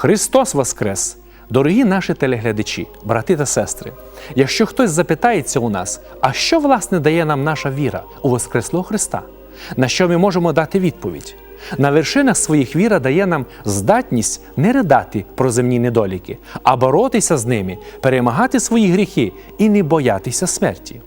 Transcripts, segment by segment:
Христос Воскрес! Дорогі наші телеглядачі, брати та сестри, якщо хтось запитається у нас, а що власне дає нам наша віра у Воскреслого Христа, на що ми можемо дати відповідь? На вершинах своїх віра дає нам здатність не ридати про земні недоліки, а боротися з ними, перемагати свої гріхи і не боятися смерті.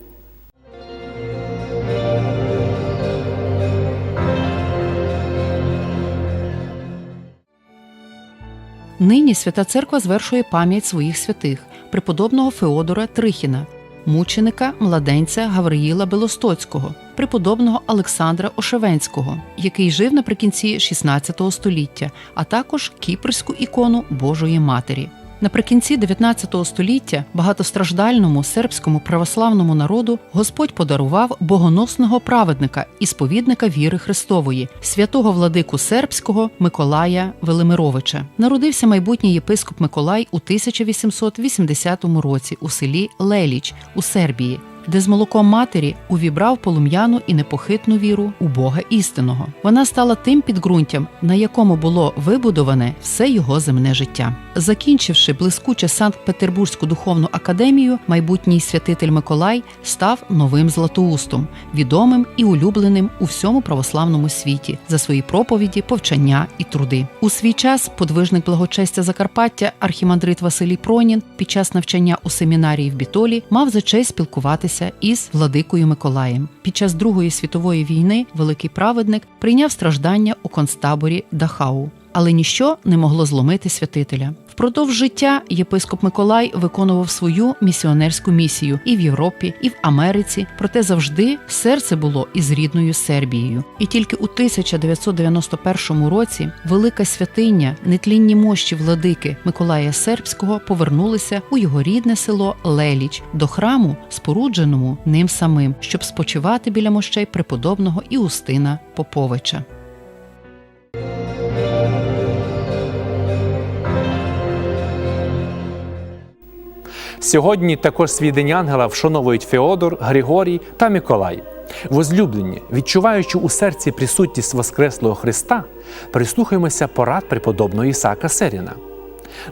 Нині Свята Церква звершує пам'ять своїх святих преподобного Феодора Трихіна, мученика младенця Гавриїла Белостоцького, преподобного Олександра Ошевенського, який жив наприкінці XVI століття, а також кіпрську ікону Божої Матері. Наприкінці 19 століття багатостраждальному сербському православному народу Господь подарував богоносного праведника і сповідника віри Христової, святого владику сербського Миколая Велимировича. Народився майбутній єпископ Миколай у 1880 році у селі Леліч у Сербії де з молоком матері увібрав полум'яну і непохитну віру у Бога істинного. Вона стала тим підґрунтям, на якому було вибудоване все його земне життя. Закінчивши блискуче Санкт-Петербурзьку духовну академію, майбутній святитель Миколай став новим Златоустом, відомим і улюбленим у всьому православному світі за свої проповіді, повчання і труди. У свій час подвижник благочестя Закарпаття архімандрит Василій Пронін під час навчання у семінарії в Бітолі мав за честь спілкуватися із владикою Миколаєм. Під час Другої світової війни великий праведник прийняв страждання у концтаборі Дахау. Але ніщо не могло зломити святителя. Впродовж життя єпископ Миколай виконував свою місіонерську місію і в Європі, і в Америці, проте завжди серце було із рідною Сербією. І тільки у 1991 році велика святиня, нетлінні мощі владики Миколая Сербського повернулися у його рідне село Леліч до храму, спорудженому ним самим, щоб спочивати біля мощей преподобного Іустина Поповича. Сьогодні також свій день ангела вшановують Феодор, Григорій та Миколай. Возлюблені, відчуваючи у серці присутність Воскреслого Христа, прислухаємося порад преподобного Ісака Серіна.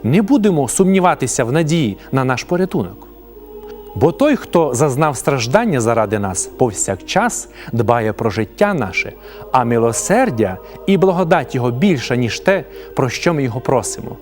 Не будемо сумніватися в надії на наш порятунок. Бо той, хто зазнав страждання заради нас, повсякчас дбає про життя наше, а милосердя і благодать Його більша, ніж те, про що ми його просимо.